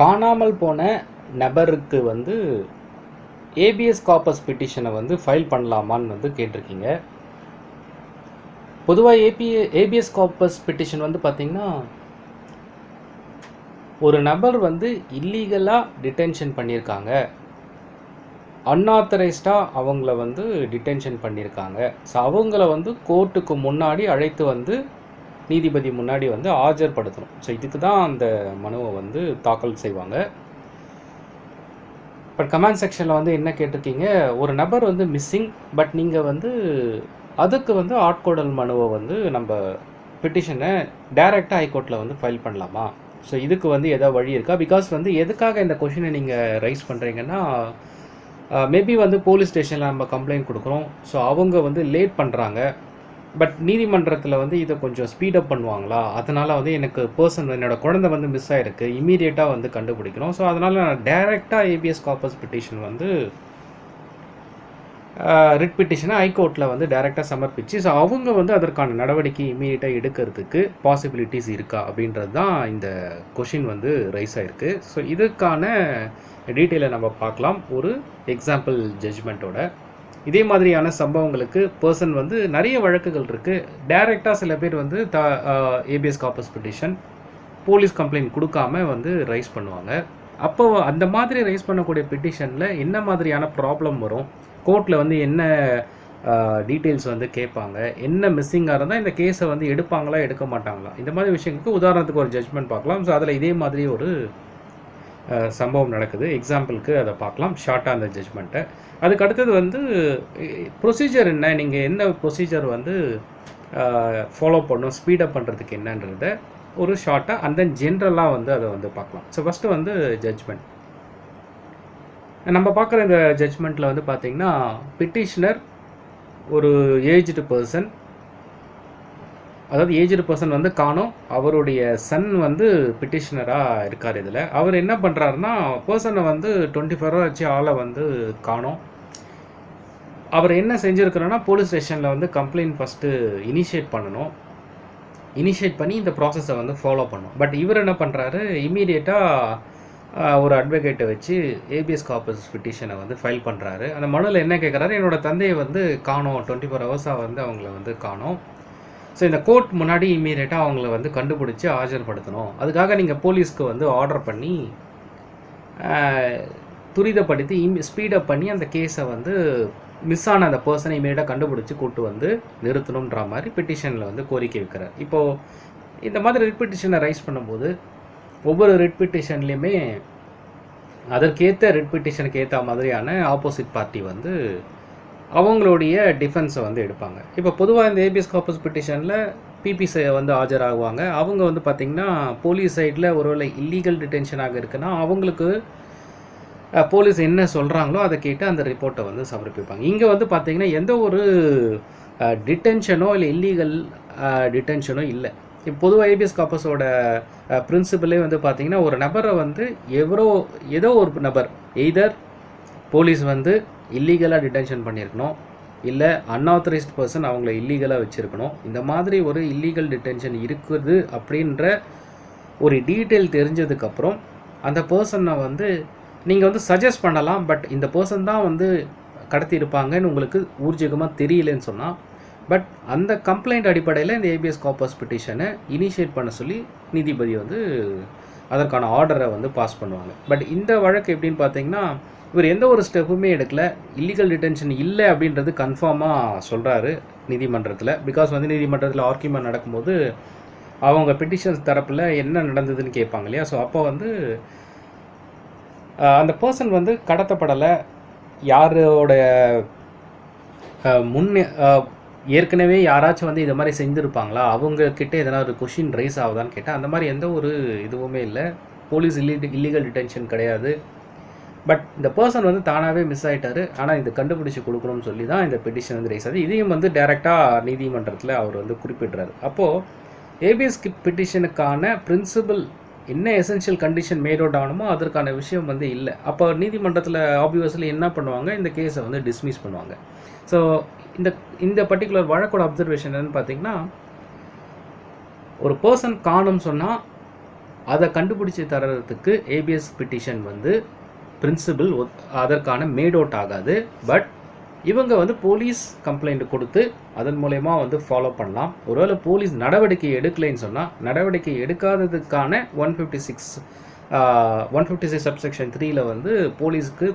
காணாமல் போன நபருக்கு வந்து ஏபிஎஸ் காப்பஸ் பெட்டிஷனை வந்து ஃபைல் பண்ணலாமான்னு வந்து கேட்டிருக்கீங்க. பொதுவாக ஏபி ஏபிஎஸ் காப்பஸ் பெட்டிஷன் வந்து பார்த்திங்கன்னா ஒரு நபர் வந்து இல்லீகலாக டிடென்ஷன் பண்ணியிருக்காங்க. அன்ஆத்தரைஸ்டாக அவங்கள வந்து டிடென்ஷன் பண்ணியிருக்காங்க. ஸோ அவங்கள வந்து கோர்ட்டுக்கு முன்னாடி அழைத்து வந்து நீதிபதி முன்னாடி வந்து ஆஜர்படுத்தணும். ஸோ இதுக்கு தான் அந்த மனுவை வந்து தாக்கல் செய்வாங்க. பட் கமெண்ட் செக்ஷனில் வந்து என்ன கேட்டிருக்கீங்க? ஒரு நபர் வந்து மிஸ்ஸிங் பட் நீங்கள் வந்து அதுக்கு வந்து ஆட்கோடல் மனுவை வந்து நம்ம பெட்டிஷனை டைரெக்டாக ஹைகோர்ட்டில் வந்து ஃபைல் பண்ணலாமா? ஸோ இதுக்கு வந்து ஏதாவது வழி இருக்கா? பிகாஸ் வந்து எதுக்காக இந்த கொஷினை நீங்கள் ரைஸ் பண்ணுறீங்கன்னா மேபி uh, வந்து போலீஸ் ஸ்டேஷனில் நம்ம கம்ப்ளைண்ட் கொடுக்குறோம். ஸோ அவங்க வந்து லேட் பண்ணுறாங்க பட் நீதிமன்றத்தில் வந்து இதை கொஞ்சம் ஸ்பீடப் பண்ணுவாங்களா? அதனால் வந்து எனக்கு பர்சன் என்னோட குழந்தை வந்து மிஸ் ஆகிருக்கு இமீடியட்டாக வந்து கண்டுபிடிக்கணும். ஸோ அதனால் நான் டைரெக்டாக ஏபிஎஸ் காப்பஸ் பிட்டிஷன் வந்து ரிட் பிட்டிஷனை ஹைகோர்ட்டில் வந்து டைரெக்டாக சமர்ப்பித்து ஸோ அவங்க வந்து அதற்கான நடவடிக்கை இமீடியட்டாக எடுக்கிறதுக்கு பாசிபிலிட்டிஸ் இருக்கா? அப்படின்றது தான் இந்த கொஷின் வந்து ரைஸ் ஆகிருக்கு ஸோ இதுக்கான டீட்டெயிலை நம்ம பார்க்கலாம். ஒரு எக்ஸாம்பிள் ஜட்ஜ்மெண்ட்டோட இதே மாதிரியான சம்பவங்களுக்கு பர்சன் வந்து நிறைய வழக்குகள் இருக்குது டைரெக்டாக சில பேர் வந்து the habeas corpus petition police complaint கொடுக்காம வந்து ரைஸ் பண்ணுவாங்க. அப்போ அந்த மாதிரி ரைஸ் பண்ணக்கூடிய பெட்டிஷனில் என்ன மாதிரியான ப்ராப்ளம் வரும்? கோர்ட்டில் வந்து என்ன டீட்டெயில்ஸ் வந்து கேட்பாங்க? என்ன மிஸ்ஸிங்காக இருந்தால் இந்த கேஸை வந்து எடுப்பாங்களா எடுக்க மாட்டாங்களா? இந்த மாதிரி விஷயங்களுக்கு உதாரணத்துக்கு ஒரு ஜட்ஜ்மெண்ட் பார்க்கலாம். ஸோ அதில் இதே மாதிரி ஒரு சம்பவம் நடக்குது. எக்ஸாம்பிளுக்கு அதை பார்க்கலாம். ஷார்ட்டாக அந்த ஜட்ஜ்மெண்ட்டை அதுக்கு அடுத்தது வந்து ப்ரொசீஜர் என்ன? நீங்கள் என்ன ப்ரொசீஜர் வந்து ஃபாலோ பண்ணும் ஸ்பீடப் பண்ணுறதுக்கு என்னன்றத ஒரு ஷார்ட்டாக அண்ட் தென் ஜென்ரலாக வந்து அதை வந்து பார்க்கலாம். ஸோ ஃபஸ்ட்டு வந்து ஜட்ஜ்மெண்ட் நம்ம பார்க்குற இந்த ஜட்ஜ்மெண்ட்டில் வந்து பார்த்திங்கன்னா பிட்டிஷனர் ஒரு ஏஜ்டு பர்சன் அதாவது ஏஜ்டு பர்சன் வந்து காணும். அவருடைய சன் வந்து பிட்டிஷனராக இருக்கார் இதில். அவர் என்ன பண்ணுறாருன்னா பர்சனை வந்து டுவெண்ட்டி ஃபோர் ஹவர் வச்சு ஆளை வந்து காணோம். அவர் என்ன செஞ்சுருக்கிறோன்னா போலீஸ் ஸ்டேஷனில் வந்து கம்ப்ளைண்ட் ஃபஸ்ட்டு இனிஷியேட் பண்ணணும். இனிஷியேட் பண்ணி இந்த ப்ராசஸை வந்து ஃபாலோ பண்ணும் பட் இவர் என்ன பண்ணுறாரு இமீடியட்டாக ஒரு அட்வொகேட்டை வச்சு ஏபிஎஸ் காப்பஸ் பிட்டிஷனை வந்து ஃபைல் பண்ணுறாரு அந்த மனுவில் என்ன கேட்குறாரு என்னோடய தந்தையை வந்து காணும். டுவெண்ட்டி ஃபோர் ஹவர்ஸாக வந்து அவங்கள வந்து காணும். ஸோ இந்த கோர்ட் முன்னாடி இம்மீடியட்டாக அவங்கள வந்து கண்டுபிடிச்சி ஆஜர்படுத்தணும். அதுக்காக நீங்கள் போலீஸ்க்கு வந்து ஆர்டர் பண்ணி துரிதப்படுத்தி இம் ஸ்பீடப் பண்ணி அந்த கேஸை வந்து மிஸ் ஆன அந்த பர்சனை இமீடியட்டாக கண்டுபிடிச்சி கூட்டு வந்து நிறுத்தணுன்ற மாதிரி பெட்டிஷனில் வந்து கோரிக்கை வைக்கிறார். இப்போது இந்த மாதிரி ரிட் பெட்டிஷனை ரைஸ் பண்ணும்போது ஒவ்வொரு ரிட் பெட்டிஷன்லேயுமே அதற்கேற்ற ரிட் பெட்டிஷனுக்கு ஏற்ற மாதிரியான ஆப்போசிட் பார்ட்டி வந்து அவங்களுடைய டிஃபென்ஸை வந்து எடுப்பாங்க. இப்போ பொதுவாக இந்த ஏபிஎஸ் காப்பஸ் பெட்டிஷனில் பிபிசி வந்து ஆஜராகுவாங்க. அவங்க வந்து பார்த்திங்கன்னா போலீஸ் சைடில் ஒருவேளை இல்லீகல் டிடென்ஷனாக இருக்குன்னா அவங்களுக்கு போலீஸ் என்ன சொல்கிறாங்களோ அதை கேட்டு அந்த ரிப்போர்ட்டை வந்து சமர்ப்பிப்பாங்க. இங்கே வந்து பார்த்திங்கன்னா எந்த ஒரு டிடென்ஷனோ இல்லை இல்லீகல் டிடென்ஷனோ இல்லை. இப்போ பொதுவாக ஏபிஎஸ் காப்பஸோட பிரின்சிபலே வந்து பார்த்திங்கன்னா ஒரு நபரை வந்து எவரோ ஏதோ ஒரு நபர் எய்தர் போலீஸ் வந்து இல்லீகலாக டிடென்ஷன் பண்ணியிருக்கணும். இல்லை அன்ஆத்தரைஸ்ட் பர்சன் அவங்கள இல்லீகலாக வச்சுருக்கணும். இந்த மாதிரி ஒரு இல்லீகல் டிடென்ஷன் இருக்குது அப்படின்ற ஒரு டீட்டெயில் தெரிஞ்சதுக்கப்புறம் அந்த பர்சனை வந்து நீங்கள் வந்து சஜஸ்ட் பண்ணலாம் பட் இந்த பர்சன் தான் வந்து கடத்தி இருப்பாங்கன்னு உங்களுக்கு ஊர்ஜிகமாக தெரியலன்னு சொன்னால் பட் அந்த கம்ப்ளைண்ட் அடிப்படையில் இந்த ஏபிஎஸ் காப்பர்ஸ் பெட்டிஷனை இனிஷியேட் பண்ண சொல்லி நீதிபதி வந்து அதற்கான ஆர்டரை வந்து பாஸ் பண்ணுவாங்க. பட் இந்த வழக்கு எப்படின்னு பார்த்தீங்கன்னா இவர் எந்த ஒரு ஸ்டெப்புமே எடுக்கல. இல்லீகல் டிடென்ஷன் இல்லை அப்படின்றது கன்ஃபார்மாக சொல்கிறாரு நீதிமன்றத்தில். பிகாஸ் வந்து நீதிமன்றத்தில் ஆர்கியூமெண்ட் நடக்கும்போது அவங்க பெட்டிஷன்ஸ் தரப்பில் என்ன நடந்ததுன்னு கேட்பாங்க இல்லையா? ஸோ அப்போ வந்து அந்த பர்சன் வந்து கடத்தப்படலை. யாரோட முன் ஏற்கனவே யாராச்சும் வந்து இது மாதிரி செஞ்சுருப்பாங்களா? அவங்கக்கிட்ட எதனா ஒரு கொஷின் ரைஸ் ஆகுதான்னு கேட்டால் அந்த மாதிரி எந்த ஒரு இதுவுமே இல்லை. போலீஸ் இல்லீ இல்லீகல் டிடென்ஷன் கிடையாது. பட் இந்த பர்சன் வந்து தானாகவே மிஸ் ஆகிட்டார் ஆனால் இதை கண்டுபிடிச்சி கொடுக்கணும்னு சொல்லி தான் இந்த பெட்டிஷன் வந்து ரைஸ் ஆகுது. இதையும் வந்து டைரெக்டாக நீதிமன்றத்தில் அவர் வந்து குறிப்பிடுறாரு. அப்போது ஏபிஎஸ் பெட்டிஷனுக்கான பிரின்சிபல் என்ன எசென்ஷியல் கண்டிஷன் மேட் அவுட் ஆகணுமோ அதற்கான விஷயம் வந்து இல்லை. அப்போ நீதிமன்றத்தில் ஆப்வியஸ்லி என்ன பண்ணுவாங்க? இந்த கேஸை வந்து டிஸ்மிஸ் பண்ணுவாங்க. ஸோ இந்த இந்த பர்டிகுலர் வழக்கோட அப்சர்வேஷன் என்னன்னு பார்த்தீங்கன்னா ஒரு பர்சன் காணும் சொன்னால் அதை கண்டுபிடிச்சி தரத்துக்கு ஏபிஎஸ் பிட்டிஷன் வந்து பிரின்சிபல் அதற்கான மேட் அவுட் ஆகாது. பட் இவங்க வந்து போலீஸ் கம்ப்ளைண்ட் கொடுத்து அதன் மூலயமா வந்து ஃபாலோ பண்ணலாம். ஒருவேளை போலீஸ் நடவடிக்கை எடுக்கலைன்னு சொன்னால் நடவடிக்கை எடுக்காததுக்கான one fifty six one fifty six subsection த்ரீயில் வந்து போலீஸ்க்கு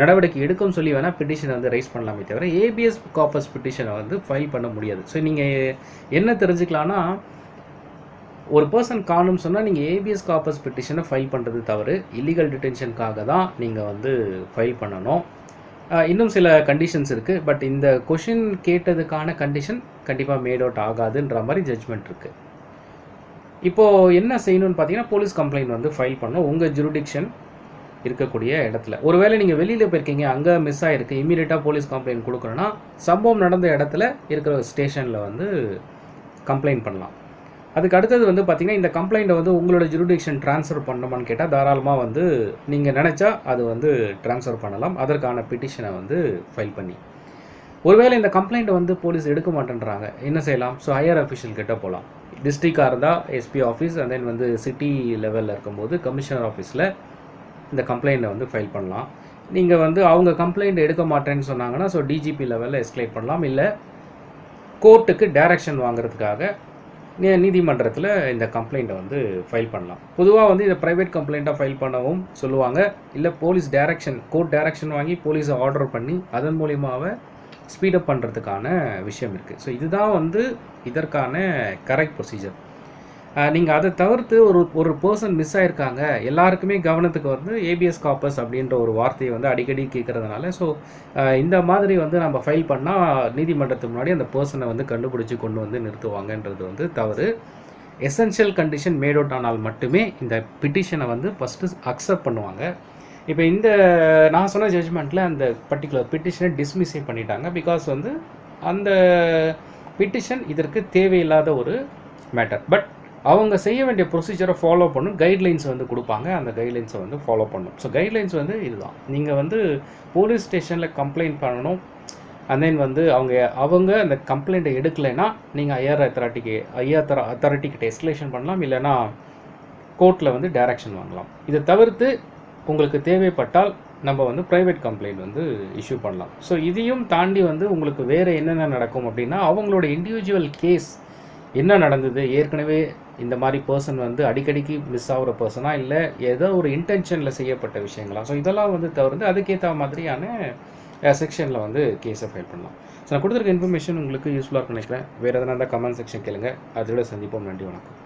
நடவடிக்கை எடுக்கும் சொல்லி வேணால் பிட்டிஷனை வந்து ரைஸ் பண்ணலாமே தவிர ஏபிஎஸ் காப்பஸ் பிட்டிஷனை வந்து ஃபைல் பண்ண முடியாது. ஸோ நீங்கள் என்ன தெரிஞ்சுக்கலான்னா ஒரு பர்சன் காணும் சொன்னால் நீங்கள் ஏபிஎஸ் காப்பஸ் பெட்டிஷனை ஃபைல் பண்ணுறது தவறு. இல்லீகல் டிடென்ஷனுக்காக தான் நீங்கள் வந்து ஃபைல் பண்ணணும். இன்னும் சில கண்டிஷன்ஸ் இருக்குது பட் இந்த கொஷின் கேட்டதுக்கான கண்டிஷன் கண்டிப்பாக மேட் அவுட் ஆகாதுன்ற மாதிரி ஜட்ஜ்மெண்ட் இருக்குது இப்போது என்ன செய்யணும்னு பார்த்தீங்கன்னா போலீஸ் கம்ப்ளைண்ட் வந்து ஃபைல் பண்ணணும். உங்கள் ஜுரிடிக்ஷன் இருக்கக்கூடிய இடத்துல. ஒருவேளை நீங்கள் வெளியில் போயிருக்கீங்க அங்கே மிஸ் ஆகிருக்கு இமீடியட்டாக போலீஸ் கம்ப்ளைண்ட் கொடுக்கணும்னா சம்பவம் நடந்த இடத்துல இருக்கிற ஸ்டேஷனில் வந்து கம்ப்ளைண்ட் பண்ணலாம். அதுக்கு அடுத்தது வந்து பார்த்தீங்கன்னா இந்த கம்ப்ளைண்ட்டை வந்து உங்களோட ஜுரிடிக்ஷன் ட்ரான்ஸ்ஃபர் பண்ணணுமான்னு கேட்டால் தாராளமாக வந்து நீங்கள் நினச்சா அது வந்து ட்ரான்ஸ்ஃபர் பண்ணலாம். அதற்கான பிட்டிஷனை வந்து ஃபைல் பண்ணி. ஒருவேளை இந்த கம்ப்ளைண்ட்டை வந்து போலீஸ் எடுக்க மாட்டேன்றாங்க என்ன செய்யலாம்? ஸோ ஹையர் அஃபிஷியல் கிட்ட போகலாம் டிஸ்ட்ரிக்டாக இருந்தால் எஸ்பி ஆஃபீஸ் அண்ட் தென் வந்து சிட்டி லெவலில் இருக்கும்போது கமிஷனர் ஆஃபீஸில் இந்த கம்ப்ளைண்ட்டை வந்து ஃபைல் பண்ணலாம். நீங்கள் வந்து அவங்க கம்ப்ளைண்ட் எடுக்க மாட்டேன்னு சொன்னாங்கன்னா ஸோ டிஜிபி லெவலில் எஸ்கலேட் பண்ணலாம். இல்லை கோர்ட்டுக்கு டைரக்ஷன் வாங்குறதுக்காக நீதிமன்றத்தில் இந்த கம்ப்ளைண்ட்டை வந்து ஃபைல் பண்ணலாம். பொதுவாக வந்து இதை ப்ரைவேட் கம்ப்ளைண்ட்டாக ஃபைல் பண்ணவும் சொல்லுவாங்க. இல்லை போலீஸ் டைரக்ஷன் கோர்ட் டைரக்ஷன் வாங்கி போலீஸை ஆர்டர் பண்ணி அதன் மூலியமாகவே ஸ்பீடப் பண்ணுறதுக்கான விஷயம் இருக்குது ஸோ இதுதான் வந்து இதற்கான கரெக்ட் ப்ரொசீஜர் நீங்கள் அதை தவிர்த்து ஒரு ஒரு பர்சன் மிஸ் ஆயிருக்காங்க எல்லாருக்குமே கவனத்துக்கு வந்து ஏபிஎஸ் காப்பஸ் அப்படின்ற ஒரு வார்த்தையை வந்து அடிக்கடி கேட்குறதுனால ஸோ இந்த மாதிரி வந்து நம்ம ஃபைல் பண்ணால் நீதிமன்றத்துக்கு முன்னாடி அந்த பர்சனை வந்து கண்டுபிடிச்சி கொண்டு வந்து நிறுத்துவாங்கன்றது வந்து தவறு. எசென்ஷியல் கண்டிஷன் மேட் அவுட் ஆனால் மட்டுமே இந்த பிட்டிஷனை வந்து ஃபஸ்ட்டு அக்செப்ட் பண்ணுவாங்க. இப்போ இந்த நான் சொன்ன ஜட்ஜ்மெண்ட்டில் அந்த பர்டிகுலர் பிட்டிஷனை டிஸ்மிஸே பண்ணிட்டாங்க பிகாஸ் வந்து அந்த பிட்டிஷன் இதற்கு தேவையில்லாத ஒரு மேட்டர் பட் அவங்க செய்ய வேண்டிய ப்ரொசீஜரை ஃபாலோ பண்ணும். கைட்லைன்ஸ் வந்து கொடுப்பாங்க. அந்த கைட்லைன்ஸை வந்து ஃபாலோ பண்ணும். ஸோ கைட்லைன்ஸ் வந்து இதுதான். நீங்கள் வந்து போலீஸ் ஸ்டேஷனில் கம்ப்ளைண்ட் பண்ணணும். அண்ட் தென் வந்து அவங்க அவங்க அந்த கம்ப்ளைண்ட்டை எடுக்கலைன்னா நீங்கள் ஐஆர் அத்தாரிட்டிக்கு ஐஆர் அத்தாரிட்டிக்கிட்ட எஸ்கலேஷன் பண்ணலாம். இல்லைன்னா கோர்ட்டில் வந்து டைரக்ஷன் வாங்கலாம். இதை தவிர்த்து உங்களுக்கு தேவைப்பட்டால் நம்ம வந்து ப்ரைவேட் கம்ப்ளைண்ட் வந்து இஷ்யூ பண்ணலாம். ஸோ இதையும் தாண்டி வந்து உங்களுக்கு வேறு என்னென்ன நடக்கும் அப்படின்னா அவங்களோட இண்டிவிஜுவல் கேஸ் என்ன நடந்தது? ஏற்கனவே இந்த மாதிரி பர்சன் வந்து அடிக்கடிக்கு மிஸ் ஆகிற பர்சனா இல்லை ஏதோ ஒரு இன்டென்ஷனில் செய்யப்பட்ட விஷயங்களா? ஸோ இதெல்லாம் வந்து தவிர்த்து அதுக்கேற்ற மாதிரியான செக்ஷனில் வந்து கேஸை ஃபைல் பண்ணலாம். ஸோ நான் கொடுத்துருக்க இன்ஃபர்மேஷன் உங்களுக்கு யூஸ்ஃபுல்லாக நினைக்கிறேன். வேறு எதனா இருந்தால் கமெண்ட் செக்ஷன் கேளுங்க. அதோட சந்திப்போம். நன்றி வணக்கம்.